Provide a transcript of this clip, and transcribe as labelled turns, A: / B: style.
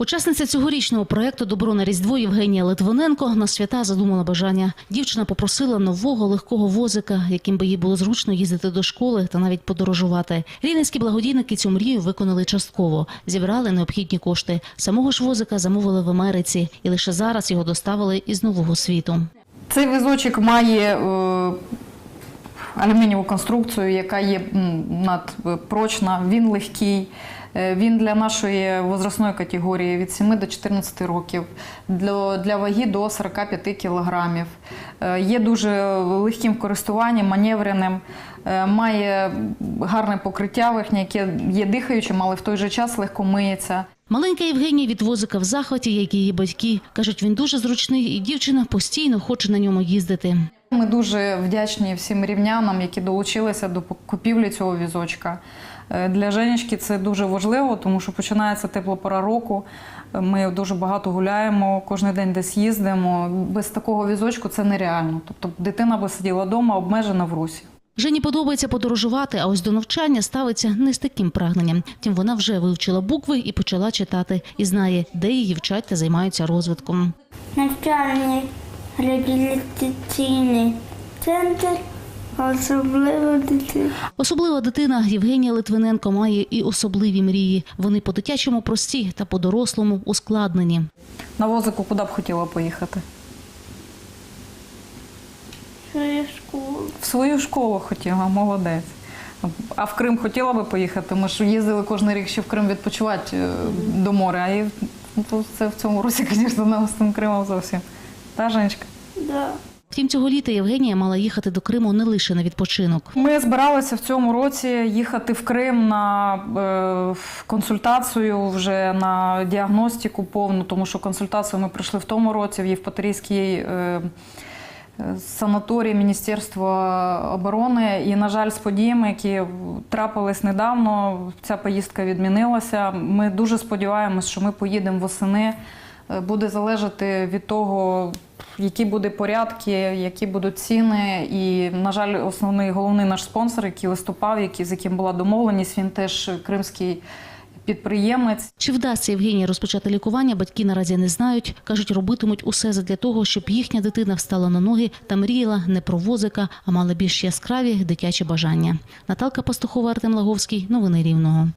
A: Учасниця цьогорічного проекту Добро на Різдво Євгенія Литвиненко на свята задумала бажання. Дівчина попросила нового легкого возика, яким би їй було зручно їздити до школи та навіть подорожувати. Рівненські благодійники цю мрію виконали частково. Зібрали необхідні кошти. Самого ж возика замовили в Америці, і лише зараз його доставили із нового світу.
B: Цей візочок має е, алюмінієву конструкцію, яка є надпрочна, він легкий. Е, Він для нашої возрастної категорії від 7 до 14 років, для, для ваги до 45 кілограмів. Е, Є дуже легким в користуванні, маневреним, е, має гарне покриття верхнє, яке є дихаючим, але в той же час легко миється.
A: Маленька Євгенія від возика в захваті, як і її батьки. Кажуть, він дуже зручний, і дівчина постійно хоче на ньому їздити.
B: Ми дуже вдячні всім рівнянам, які долучилися до купівлі цього візочка. Е, Для Женечки це дуже важливо, тому що починається тепла пора року. Ми дуже багато гуляємо, кожен день десь їздимо. Без такого візочку це нереально. Тобто дитина би сиділа вдома, обмежена в русі.
A: Жені подобається подорожувати, а ось до навчання ставиться не з таким прагненням. Втім, вона вже вивчила букви і почала читати, і знає, де її вчать та займаються розвитком.
C: навчальний реабілітаційний центр, особливо дитина.
A: Особлива дитина Євгенія Литвиненко має і особливі мрії. Вони по-дитячому прості та по-дорослому ускладнені.
B: На возику куди б хотіла поїхати?
C: Свою школу.
B: В свою школу хотіла, молодець. А в Крим хотіла би поїхати? Ми ж їздили кожен рік ще в Крим відпочивати е, до моря. А і, ну, це в цьому році, звісно, нам з тим Кримом зовсім. Та, Женечка?
C: Да.
A: Втім, цього літа Євгенія мала їхати до Криму не лише на відпочинок.
B: Ми збиралися в цьому році їхати в Крим на е, консультацію, вже на діагностику повну, тому що консультацію ми пройшли в тому році в Євпаторійській е, санаторії Міністерства оборони. І, на жаль, з подіями, які трапились недавно, ця поїздка відмінилася. Ми дуже сподіваємось, що ми поїдемо восени. Е, Буде залежати від того, які будуть порядки, які будуть ціни. І, на жаль, основний головний наш спонсор, який листопав, який, з яким була домовленість, він теж кримський підприємець.
A: Чи вдасться Євгенії розпочати лікування, батьки наразі не знають. Кажуть, робитимуть усе задля того, щоб їхня дитина встала на ноги та мріяла не про возика, а мала більш яскраві дитячі бажання. Наталка Пастухова, Артем Лаговський. Новини Рівного.